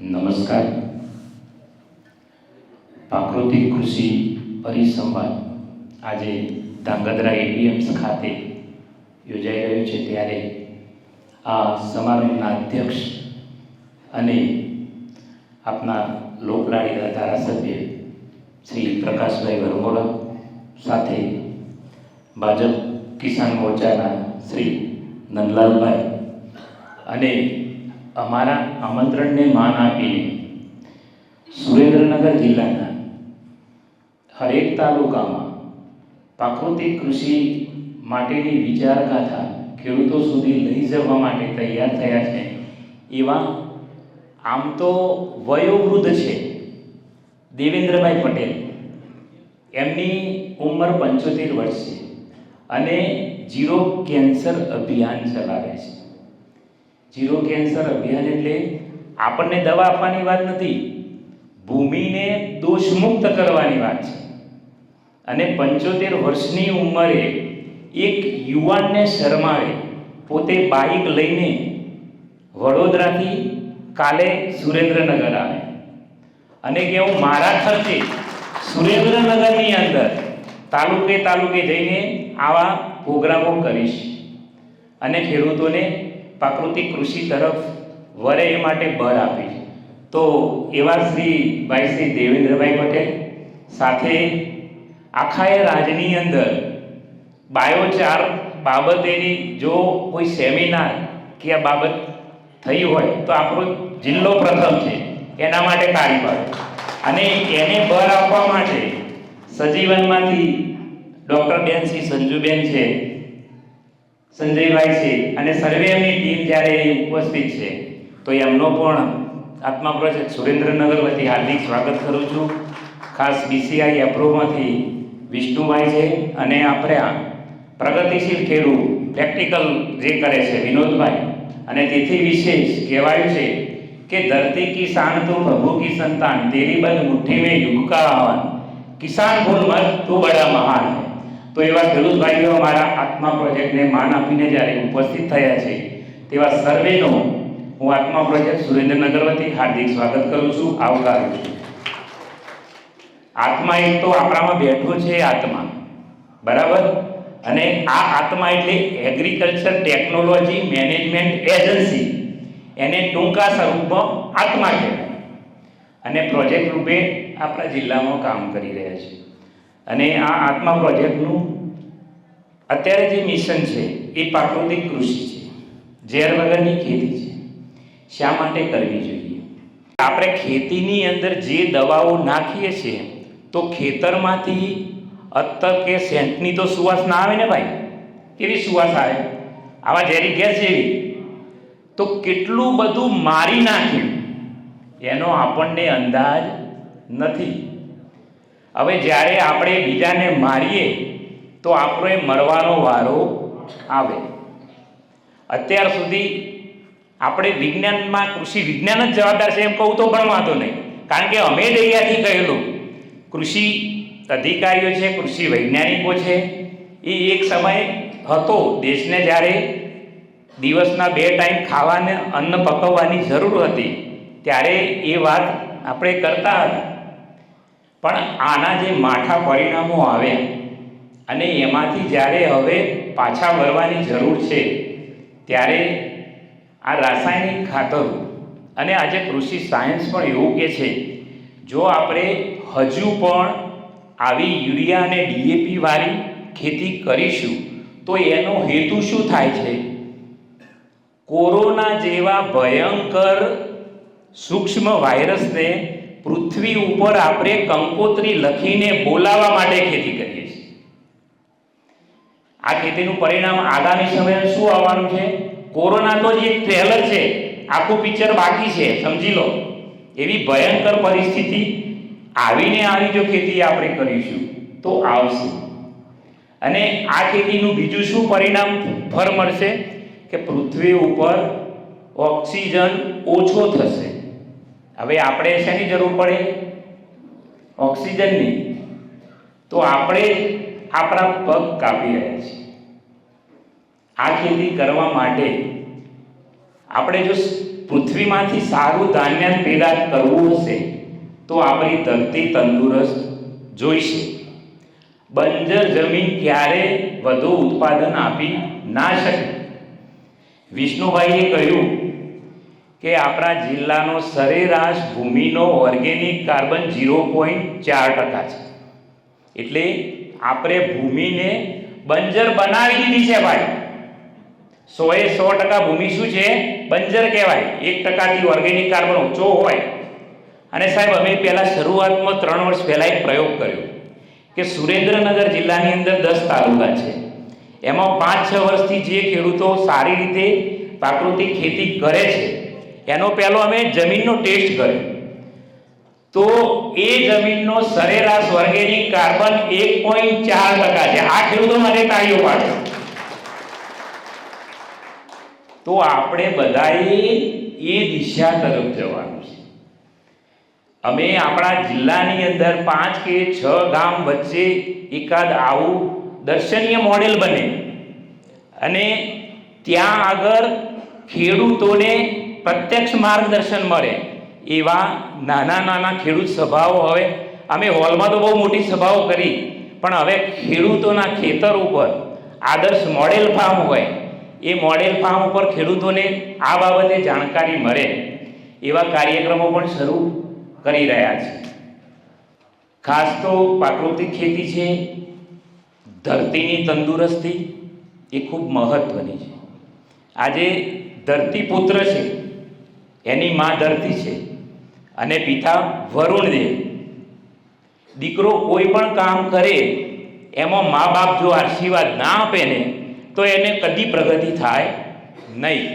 નમસ્કાર. પ્રાકૃતિક કૃષિ પરિસંવાદ આજે ધાંગધ્રા એપીએમ્સ ખાતે યોજાઈ રહ્યો છે. ત્યારે આ સમારંભના અધ્યક્ષ અને આપના લોકલાડીના ધારાસભ્ય શ્રી પ્રકાશભાઈ વરમોરા સાથે ભાજપ કિસાન મોરચાના શ્રી નંદલાલભાઈ અને અમારા આમંત્રણને માન આપીને સુરેન્દ્રનગર જિલ્લાના હરેક તાલુકામાં પ્રાકૃતિક કૃષિ માટેની વિચારગાથા ખેડૂતો સુધી લઈ જવા માટે તૈયાર થયા છે. એવા આમ તો વયોવૃદ્ધ છે દેવેન્દ્રભાઈ પટેલ. એમની ઉંમર પંચોતેર વર્ષ છે અને જીરો કેન્સર અભિયાન ચલાવે છે. જીરો કેન્સર અભિયાન એટલે આપણને દવા આપવાની વાત નથી. ભૂમિને દોષમુક્ત કરવાની વાત છે. અને પંચોતેર વર્ષની ઉંમરે એક યુવાનને શરમાવે, પોતે બાઇક લઈને વડોદરાથી કાલે સુરેન્દ્રનગર આવે. અને કે હું મારા ખર્ચે સુરેન્દ્રનગરની અંદર તાલુકે તાલુકે જઈને આવા પ્રોગ્રામો કરીશ. અને ખેડૂતોને પ્રાકૃતિક કૃષિ તરફ વરે એ માટે બળ આપી તો એવા શ્રી ભાઈ શ્રી દેવેન્દ્રભાઈ પટેલ સાથે આખા એ રાજ્યની અંદર બાયોચાર બાબતેની જો કોઈ સેમિનાર કે આ બાબત થઈ હોય તો આપણો જિલ્લો પ્રથમ છે. એના માટે તાળી અને એને બળ આપવા માટે સજીવનમાંથી ડૉક્ટર બેન શ્રી સંજુબેન છે સંજયભાઈ છે અને સર્વે એમની ટીમ જ્યારે ઉપસ્થિત છે, તો એમનો પણ આત્મા પ્રોજેક્ટ સુરેન્દ્રનગર વતી હાર્દિક સ્વાગત કરું છું. ખાસ બીસીઆઈ એપ્રોમાંથી વિષ્ણુભાઈ છે અને આપણે આ પ્રગતિશીલ ખેડૂત પ્રેક્ટિકલ જે કરે છે, વિનોદભાઈ, અને તેથી વિશેષ કહેવાયું છે કે ધરતી કિસાન તું, પ્રભુ કી સંતાન, તેરી બલ મુઠ્ઠી મેં યુગ કા આહવાન કિસાન ભૂલ મત, તું બડા મહાન હૈ. તો એવા ખેડૂત ભાઈઓ અમારા આત્મા પ્રોજેક્ટને માન આપીને જ્યારે ઉપસ્થિત થયા છે, તેવા સર્વેનો હું આત્મા પ્રોજેક્ટ સુરેન્દ્રનગર વતી હાર્દિક સ્વાગત કરું છું. આવકારું છું આત્મા એક તો આપણામાં બેઠો છે આત્મા, બરાબર? અને આ આત્મા એટલે એગ્રીકલ્ચર ટેકનોલોજી મેનેજમેન્ટ એજન્સી એને ટૂંકા સ્વરૂપમાં આત્મા કહેવાય. અને પ્રોજેક્ટ રૂપે આપણા જિલ્લામાં કામ કરી રહ્યા છે. અને આ આત્મા પ્રોજેક્ટનું અત્યારે જે મિશન છે, એ પ્રાકૃતિક કૃષિ છે. ઝેર વગરની ખેતી છે. શા માટે કરવી જોઈએ? આપણે ખેતીની અંદર જે દવાઓ નાખીએ છીએ, તો ખેતરમાંથી અત્તર કે સેન્ટની તો સુવાસ ના આવે ને ભાઈ? કેવી સુવાસ આવે? આવા ઝેરી ગેસ જેવી. તો કેટલું બધું મારી નાખ્યું, એનો આપણને અંદાજ નથી. હવે જ્યારે આપણે બીજાને મારીએ, તો આપણે મરવાનો વારો આવે. અત્યાર સુધી આપણે વિજ્ઞાનમાં, કૃષિ વિજ્ઞાન જ જવાબદાર છે એમ કહું તો પણ વાંધો નહીં. કારણ કે અમે અહીંયાથી કહેલું, કૃષિ અધિકારીઓ છે, કૃષિ વૈજ્ઞાનિકો છે, એ એક સમય હતો દેશને જ્યારે દિવસના બે ટાઈમ ખાવાને અન્ન પકવવાની જરૂર હતી, ત્યારે એ વાત આપણે કરતા હતા. પણ આના જે માઠા પરિણામો આવ્યા અને એમાંથી જ્યારે હવે પાછા વળવાની જરૂર છે, ત્યારે આ રાસાયણિક ખાતરો અને આજે કૃષિ સાયન્સ પણ એવું કે છે, જો આપણે હજુ પણ આવી યુરિયા અને ડીએપીવાળી ખેતી કરીશું, તો એનો હેતુ શું થાય છે? કોરોના જેવા ભયંકર સૂક્ષ્મ વાયરસને પૃથ્વી ઉપર આપણે કંકોત્રી લખીને બોલાવવા માટે ખેતી કરીએ છીએ. આ ખેતીનું પરિણામ આગામી સમયે શું આવવાનું છે? કોરોના તો જ એક ટ્રેલર છે. આખું પિક્ચર બાકી છે, સમજી લો. એવી ભયંકર પરિસ્થિતિ આવીને આવી જો ખેતી આપણે કરીશું, તો આવશે. અને આ ખેતીનું બીજું શું પરિણામ ફળ મળશે? કે પૃથ્વી ઉપર ઓક્સિજન ઓછો થશે. હવે આપણે શેની જરૂર પડે? ઓક્સિજનની. તો આપણે આપણા પગ કાપી રહ્યા છીએ. આ ખેતી કરવા માટે આપણે જો પૃથ્વીમાંથી સારું ધાન્ય પેદા કરવું હશે, તો આપણી ધરતી તંદુરસ્ત જોઈશે. બંજર જમીન ક્યારે વધુ ઉત્પાદન આપી ના શકે? વિષ્ણુભાઈએ કહ્યું કે આપણા જિલ્લાનો સરેરાશ ભૂમિનો ઓર્ગેનિક કાર્બન ઝીરો પોઈન્ટ ચાર ટકા છે. એટલે આપણે ભૂમિને બંજર બનાવી દીધી છે ભાઈ. સોએ સો ટકા ભૂમિ શું છે? બંજર કહેવાય. એક ટકાથી ઓર્ગેનિક કાર્બન ઓછો હોય. અને સાહેબ, અમે પહેલાં શરૂઆતમાં ત્રણ વર્ષ પહેલાં એક પ્રયોગ કર્યો કે સુરેન્દ્રનગર જિલ્લાની અંદર દસ તાલુકા છે. એમાં પાંચ છ વર્ષથી જે ખેડૂતો સારી રીતે પ્રાકૃતિક ખેતી કરે છે એનો પહેલો અમે જમીનનો ટેસ્ટ કર્યો. તો એ જમીનનો સરેરાશ ઓર્ગેનિક કાર્બન એક પોઈન્ટ ચાર ટકા છે. આ ખેડૂતો માટે તાળીઓ પાડે તો આપણે બધાએ એ દિશા તરફ જવાનું છે. અમે આપણા જિલ્લાની અંદર પાંચ કે છ ગામ વચ્ચે એકાદ આવું દર્શનીય મોડેલ બને. અને ત્યાં આગળ ખેડૂતોને પ્રત્યક્ષ માર્ગદર્શન મળે એવા નાના નાના ખેડૂત સભાઓ હવે, અમે હોલમાં તો બહુ મોટી સભાઓ કરી, પણ હવે ખેડૂતોના ખેતર ઉપર આદર્શ મોડેલ ફાર્મ હોય, એ મોડેલ ફાર્મ ઉપર ખેડૂતોને આ બાબતે જાણકારી મળે, એવા કાર્યક્રમો પણ શરૂ કરી રહ્યા છે. ખાસ તો પ્રાકૃતિક ખેતી છે, ધરતીની તંદુરસ્તી એ ખૂબ મહત્ત્વની છે. આજે ધરતીપુત્ર છે એની માં ધરતી છે. અને પિતા વરુણદેવ દીકરો કોઈ પણ કામ કરે, એમાં મા બાપ જો આશીર્વાદ ના આપે ને, તો એને કદી પ્રગતિ થાય નહીં.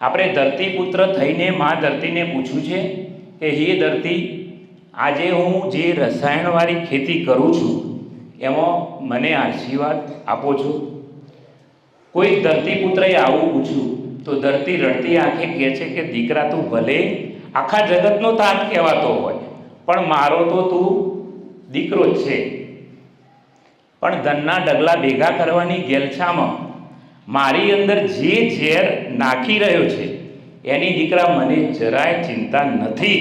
આપણે ધરતીપુત્ર થઈને મા ધરતીને પૂછ્યું છે કે, હે ધરતી, આજે હું જે રસાયણવાળી ખેતી કરું છું, એમાં મને આશીર્વાદ આપો છો? કોઈ ધરતીપુત્રએ આવું પૂછ્યું. તો ધરતી રડતી આંખે કહે છે કે, દીકરા, તું ભલે આખા જગતનો તાત કહેવાતો હોય, પણ મારો તો તું દીકરો જ છે. પણ ધનના ડગલા ભેગા કરવાની ગેલછામાં મારી અંદર જે ઝેર નાખી રહ્યો છે, એની દીકરા મને જરાય ચિંતા નથી.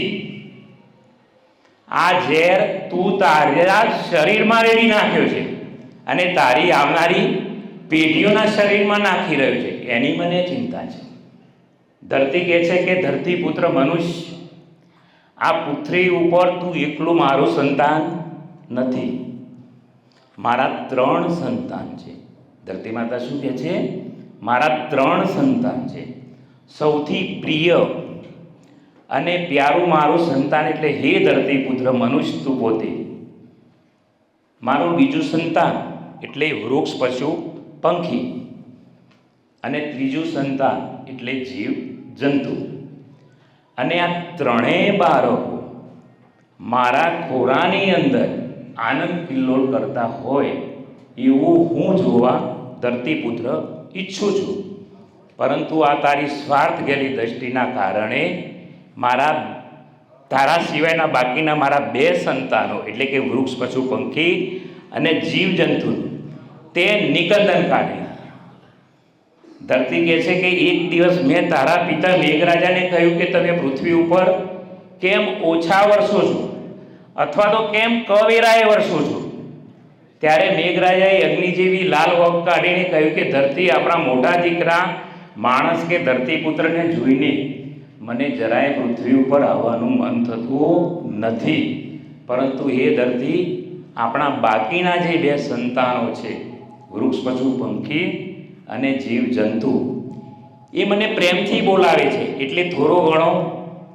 આ ઝેર તું તારા શરીરમાં રેડી નાખ્યો છે અને તારી આવનારી પેઢીઓના શરીરમાં નાખી રહ્યો છે. એની મને ચિંતા છે. ધરતી કહે છે કે ધરતી પુત્ર મનુષ્ય. આ પૃથ્વી ઉપર તું એકલું મારું સંતાન નથી. મારા ત્રણ સંતાન છે. ધરતી માતા શું કહે છે? મારા ત્રણ સંતાન છે. સૌથી પ્રિય અને પ્યારું મારું સંતાન એટલે હે ધરતી પુત્ર મનુષ્ય, તું પોતે. મારું બીજું સંતાન એટલે વૃક્ષ, પશુ, પંખી. અને ત્રીજું સંતાન એટલે જીવ, જંતુ. અને આ ત્રણેય બાળકો મારા ખોરાની અંદર આનંદ કિલ્લોળ કરતા હોય એવું હું જોવા ધરતીપુત્ર ઈચ્છું છું. પરંતુ આ તારી સ્વાર્થ ગયેલી દ્રષ્ટિના કારણે મારા, તારા સિવાયના બાકીના મારા બે સંતાનો, એટલે કે વૃક્ષ, પશુ, પંખી અને જીવજંતુ, તે નિકંદન કાઢે. ધરતી કહે છે કે એક દિવસ મેં તારા પિતા મેઘરાજાને કહ્યું કે તમે પૃથ્વી ઉપર કેમ ઓછા વર્ષો છો? અથવા તો કેમ કવેરાએ વર્ષો છો? ત્યારે મેઘરાજાએ અગ્નિ જેવી લાલ વગ કાઢીને કહ્યું કે ધરતી આપણા મોટા દીકરા માણસ કે ધરતીપુત્રને જોઈને મને જરાય પૃથ્વી ઉપર આવવાનું મન થતું નથી. પરંતુ એ ધરતી, આપણા બાકીના જે બે સંતાનો છે, વૃક્ષ પશુ, પંખી અને જીવ જંતુ એ મને પ્રેમથી બોલાવે છે. એટલે થોડો ઘણો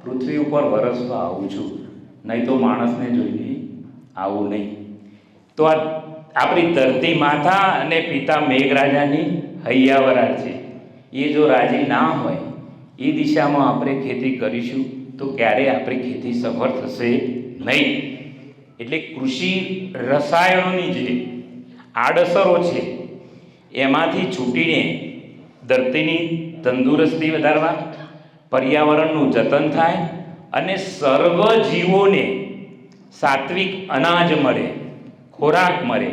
પૃથ્વી ઉપર વરસવા આવું છું. નહીં તો માણસને જોઈને આવું નહીં. તો આ આપણી ધરતી માતા અને પિતા મેઘરાજાની હૈયાવરા છે. એ જો રાજી ના હોય, એ દિશામાં આપણે ખેતી કરીશું, તો ક્યારેય આપણી ખેતી સફળ થશે નહીં? એટલે કૃષિ રસાયણોની જે આડઅસરો છે એમાંથી છૂટીને ધરતીની તંદુરસ્તી વધારવા, પર્યાવરણનું જતન થાય અને સર્વ જીવોને સાત્વિક અનાજ મળે, ખોરાક મળે.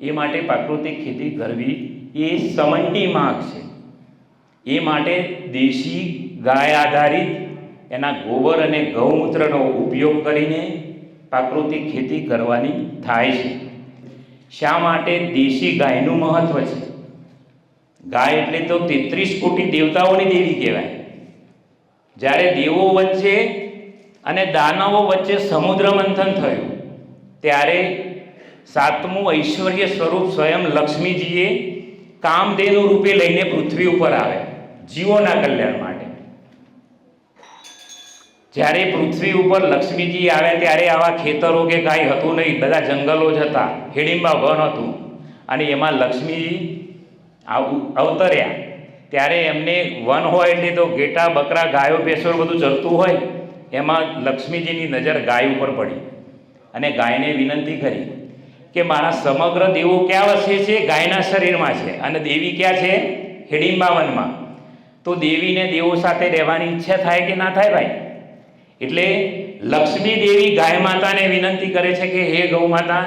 એ માટે પ્રાકૃતિક ખેતી કરવી એ સમયની માંગ છે. એ માટે દેશી ગાય આધારિત એના ગોબર અને ગૌમૂત્રનો ઉપયોગ કરીને પ્રાકૃતિક ખેતી કરવાની થાય છે. શા માટે દેશી ગાયનું મહત્વ છે? ગાય એટલે તો તેત્રીસ કોટી દેવતાઓની દેવી કહેવાય. જ્યારે દેવો વચ્ચે અને દાનવો વચ્ચે સમુદ્ર મંથન થયું, ત્યારે સાતમું ઐશ્વર્ય સ્વરૂપ સ્વયં લક્ષ્મીજીએ કામધેનુ રૂપે લઈને પૃથ્વી ઉપર આવે, જીવોના કલ્યાણ માટે જ્યારે પૃથ્વી ઉપર લક્ષ્મીજી આવ્યા ત્યારે આવા ખેતરો કે કાંઈ હતું નહીં, બધા જંગલો જ હતા, હિડિંબા વન હતું. અને એમાં લક્ષ્મીજી અવતર્યા. ત્યારે એમને વન હોય એટલે તો ઘેટા, બકરા, ગાયો ભેંસો બધું ચરતું હોય, એમાં લક્ષ્મીજીની નજર ગાય ઉપર પડી. અને ગાયને વિનંતી કરી કે મારા સમગ્ર દેવો ક્યાં વસે છે? ગાયના શરીરમાં છે. અને દેવી ક્યાં છે? હિડિંબા વનમાં. તો દેવીને દેવો સાથે રહેવાની ઈચ્છા થાય કે ના થાય ભાઈ? એટલે લક્ષ્મી દેવી ગાય માતાને વિનંતી કરે છે કે, હે ગૌ માતા,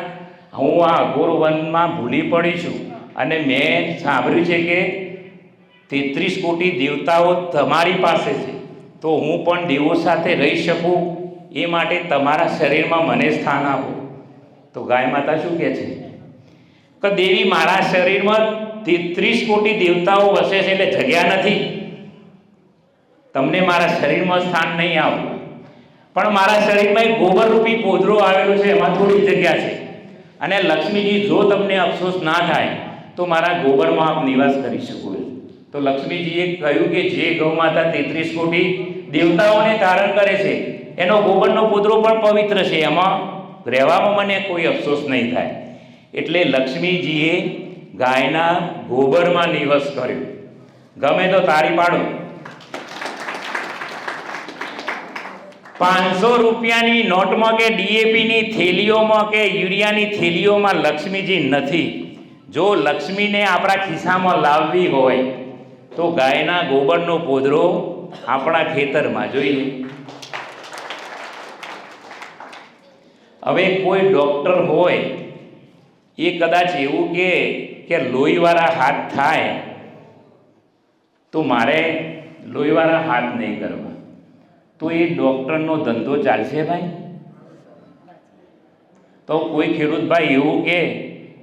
હું આ અઘોર વનમાં ભૂલી પડી છું અને મેં સાંભળ્યું છે કે તેત્રીસ કોટી દેવતાઓ તમારી પાસે છે. તો હું પણ દેવો સાથે રહી શકું? એ માટે તમારા શરીરમાં મને સ્થાન આપો. તો ગાય માતા શું કહે છે? કે દેવી મારા શરીરમાં તેત્રીસ કોટી દેવતાઓ વસે છે એટલે જગ્યા નથી. તમને મારા શરીરમાં સ્થાન નહીં આપવું પણ મારા શરીરમાં એક ગોબરરૂપી પોદરો આવેલો છે, એમાં થોડી જગ્યા છે. અને લક્ષ્મીજી, જો તમને અફસોસ ના થાય, તો મારા ગોબરમાં આપ નિવાસ કરી શકો તો લક્ષ્મીજીએ કહ્યું કે જે ગૌ માતા તેત્રીસ કોટી દેવતાઓને ધારણ કરે છે, એનો ગોબરનો પોતરો પણ પવિત્ર છે, એમાં રહેવામાં મને કોઈ અફસોસ નહીં થાય. એટલે લક્ષ્મીજીએ ગાયના ગોબરમાં નિવાસ કર્યો. ગમે તો તારી પાડો. પાંચસો રૂપિયાની નોટમાં કે ડીએપીની થેલીઓમાં કે યુરિયાની થેલીઓમાં લક્ષ્મીજી નથી. જો લક્ષ્મીને આપણા ખિસ્સામાં લાવવી હોય, તો ગાયના ગોબરનો પોદરો આપણા ખેતરમાં જોઈએ હવે કોઈ ડૉક્ટર હોય, એ કદાચ એવું કે કે લોહીવાળા હાથ થાય, તો મારે લોહીવાળા હાથ નહીં કરવા. તો એ ડૉક્ટરનો ધંધો ચાલશે ભાઈ? તો કોઈ ખેડૂતભાઈ એવું કે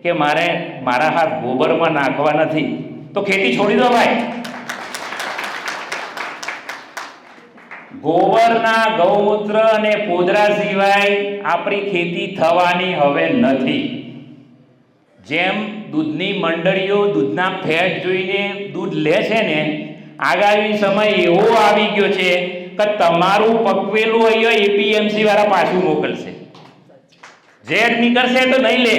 કે મારે મારા હાથ ગોબરમાં નાખવા નથી, તો ખેતી છોડી દો ભાઈ. ગોબરના ગૌમૂત્ર અને પોદરા સિવાય આપણી ખેતી થવાની હવે નથી. જેમ દૂધની મંડળીઓ દૂધના ફેટ જોઈને દૂધ લે છે ને, આગામી સમય એવો આવી ગયો છે કે તમારું પકવેલું અહીંયા એપીએમસી વાળા પાછું મોકલશે. ઝેડ નીકળશે તો નહીં લે.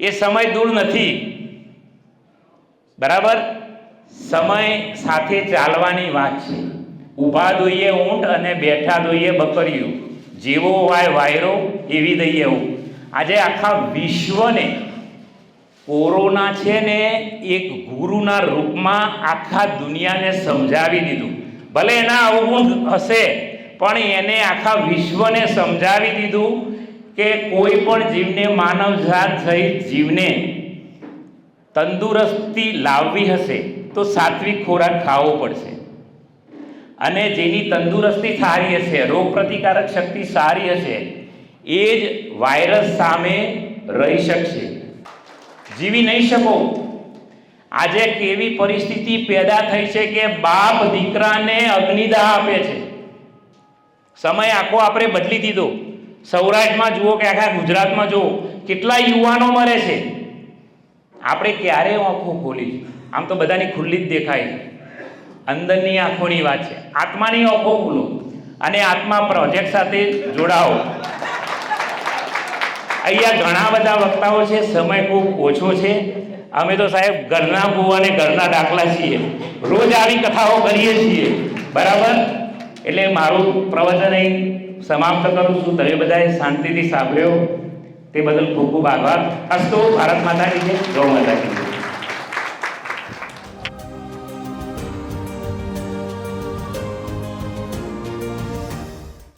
એ સમય દૂર નથી. બરાબર? સમય સાથે ચાલવાની વાત છે. ઊભા દોઈએ ઊંટ અને બેઠા દોઈએ બકરીયું જેવો હોય વાયરો એવી દઈએ હું આજે આખા વિશ્વને કોરોના છે ને એક ગુરુના રૂપમાં આખા દુનિયાને સમજાવી દીધું. ભલે એના અવગુણ હશે, પણ એને આખા વિશ્વને સમજાવી દીધું કે કોઈ પણ જીવને માનવજાત સહિત જીવને તંદુરસ્તી લાવવી હશે, તો સાત્વિક ખોરાક ખાવો પડશે. અને જેની તંદુરસ્તી સારી હશે રોગ પ્રતિકારક શક્તિ સારી હશે, એ જ વાયરસ સામે રહી શકશે. જીવી નહીં શકો. આજે કેવી પરિસ્થિતિ પેદા થઈ છે કે બાપ દીકરાને અગ્નિદાહ આપે છે? સમય આખો આપણે બદલી દીધો. સૌરાષ્ટ્રમાં જુઓ કે આખા ગુજરાતમાં જુઓ, કેટલા યુવાનો મરે છે? આપણે ક્યારે આંખો ખોલી? આમ તો બધાની ખુલ્લી જ દેખાય અંદરની આંખોની વાત છે. આત્માની આંખો ખુલો અને આત્મા પ્રોજેક્ટ સાથે જોડાઓ. અહીંયા ઘણા બધા વક્તાઓ છે. સમય ખૂબ ઓછો છે. અમે તો સાહેબ ઘરના બુવા ઘરના દાખલા છીએ. રોજ આવી કથાઓ કરીએ છીએ. બરાબર? એટલે મારું પ્રવચન અહીં સમાપ્ત કરું છું. તમે બધાએ શાંતિથી સાંભળ્યો. તે બદલ ખૂબ ખૂબ આભાર. અસ્તો, ભારત માતા કી જય. ગૌ માતા કી જય